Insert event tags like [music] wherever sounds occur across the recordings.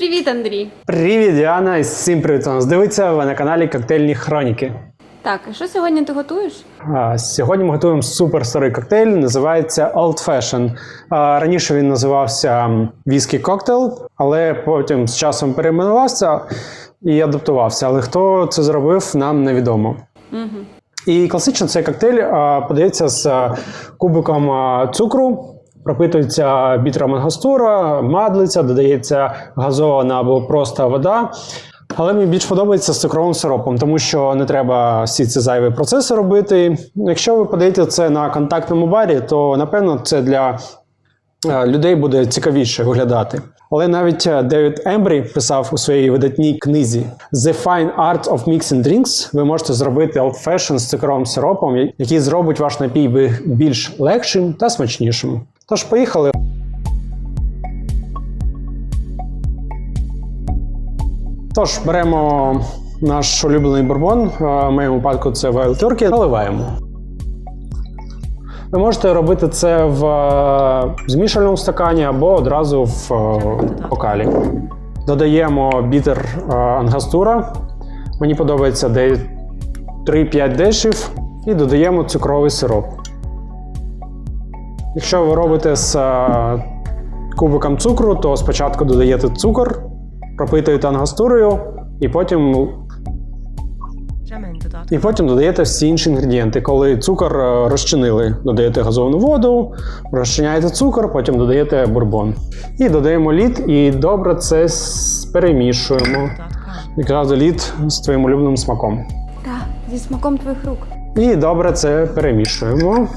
Привіт, Андрій! Привіт, Діана, і всім привіт! нас дивиться ви на каналі Коктейльні Хроніки. Так, а що сьогодні ти готуєш? А, Сьогодні ми готуємо супер старий коктейль, називається Old Fashion. А, Раніше він називався віскі коктейл, але потім з часом перейменувався і адаптувався. Але хто це зробив, нам невідомо. Угу. І класично цей коктейль а, подається з кубиком а, цукру, пропитується бітром ангастура, мадлиця, додається газована або просто вода. Але мені більш подобається з цукровим сиропом, тому що не треба всі ці зайві процеси робити. Якщо ви подаєте це на контактному барі, то напевно це для е, людей буде цікавіше виглядати. Але навіть е, Девід Ембрі писав у своїй видатній книзі The Fine Art of Mixing Drinks. Ви можете зробити old fashion з цукровим сиропом, який зробить ваш напій більш легшим та смачнішим. Тож поїхали. Тож беремо наш улюблений бурбон. В моєму випадку це Wild Turkey, наливаємо. Ви можете робити це в е, змішальному стакані або одразу в е, бокалі. Додаємо бітер е, ангастура. Мені подобається 3-5 дешів. І додаємо цукровий сироп. Якщо ви робите з е, кубиком цукру, то спочатку додаєте цукор, пропитуєте ангастурою, і потім і потім додаєте всі інші інгредієнти. Коли цукор е, розчинили, додаєте газовану воду, розчиняєте цукор, потім додаєте бурбон. І додаємо лід, і добре це перемішуємо. Якраз лід з твоїм улюбленим смаком. Так, зі смаком твоїх рук. І добре це перемішуємо.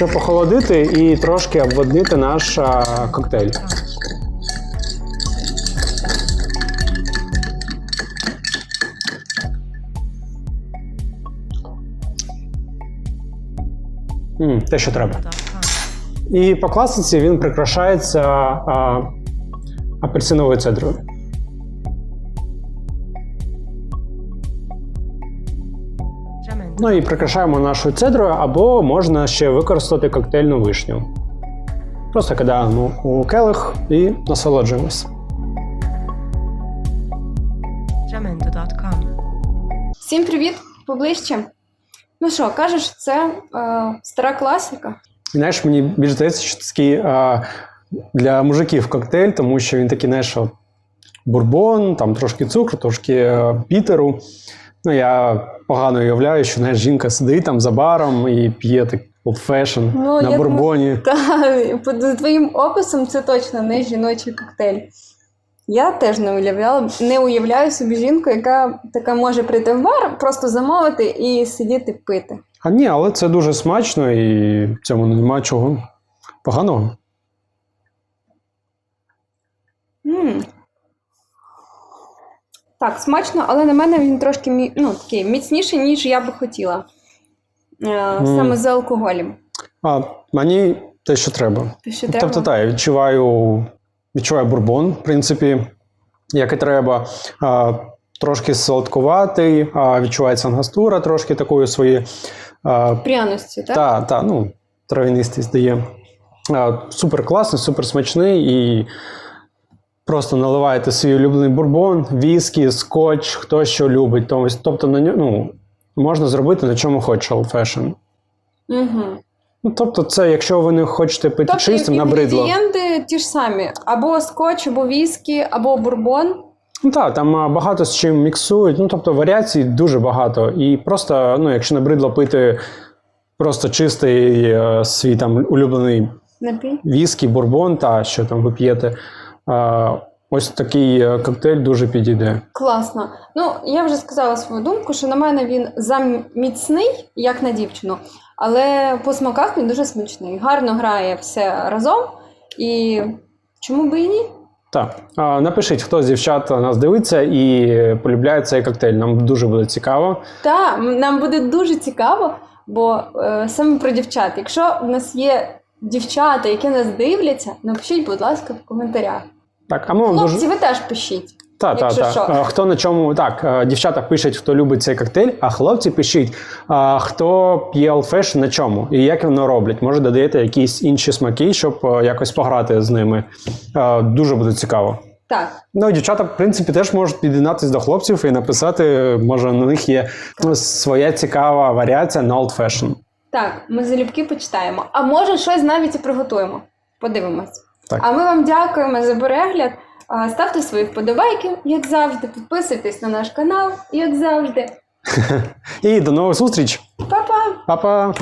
Щоб охолодити і трошки обводнити наш а, коктейль. М, те, що треба. І по класиці він прикрашається а, апельсиновою цедрою. Ну і прикрашаємо нашою цедрою, або можна ще використати коктейльну вишню. Просто кидаємо у келих і насолоджуємось. Всім привіт! Поближче. Ну що, кажеш, це е, стара класика. Знаєш, мені більш здається, що це такий а, для мужиків коктейль, тому що він такий, знаєш, бурбон, там трошки цукру, трошки е, пітеру. Ну, я погано уявляю, що знаєш, жінка сидить там за баром і п'є так fashion Ну, на бурбоні. [laughs] Та за твоїм описом це точно не жіночий коктейль. Я теж не уявляла, не уявляю собі жінку, яка така може прийти в бар, просто замовити і сидіти пити. А ні, але це дуже смачно і в цьому немає чого поганого. м Так, смачно, але на мене він трошки ну, такий міцніший, ніж я би хотіла. Е, Саме з алкоголем. А мені те, що треба. Те, що Тобто, так, я відчуваю, відчуваю бурбон, в принципі, як і треба. А, трошки солодкуватий, а, відчувається ангастура, трошки такої свої. А, Пряності, так? та, та, ну, травянистість дає. А, супер класний, супер смачний і. Просто наливаєте свій улюблений бурбон, віскі, скотч, хто що любить. Тобто, тобто на ну, можна зробити на чому хоче old fashion. Угу. Ну, тобто, це якщо ви не хочете пити Тобто чистим, набридло. інгредієнти ті ж самі: або скотч, або віскі, або бурбон. Ну так, там багато з чим міксують. Ну тобто варіацій дуже багато. І просто, ну, якщо набридло пити просто чистий е, свій там улюблений Напій. віскі, бурбон, та що там ви п'єте, ось такий е, коктейль дуже підійде. Класно. Ну, я вже сказала свою думку, що на мене він заміцний, як на дівчину, але по смаках він дуже смачний. Гарно грає все разом. І чому би і ні? Так, напишіть, хто з дівчат нас дивиться і полюбляє цей коктейль. Нам дуже буде цікаво. Та нам буде дуже цікаво, бо е, саме про дівчат. Якщо в нас є дівчата, які нас дивляться, напишіть, будь ласка, в коментарях. Так, а ми вам Хлопці, дуже. ви теж пишіть. Так, так, так. що. Хто на чому так, дівчата пишуть, хто любить цей коктейль, а хлопці пишіть, хто п'є old на чому і як воно роблять. Може, додаєте якісь інші смаки, щоб якось пограти з ними. Дуже буде цікаво. Так, Ну, дівчата, в принципі, теж можуть під'єднатися до хлопців і написати, може, на них є своя цікава варіація на fashion. так, ми залюбки почитаємо. А може щось навіть і приготуємо. Подивимось. Так. А ми вам дякуємо за перегляд. Ставте свої вподобайки, як завжди. Підписуйтесь на наш канал, як завжди. [laughs] І до нових зустріч! Па-па! Па-па!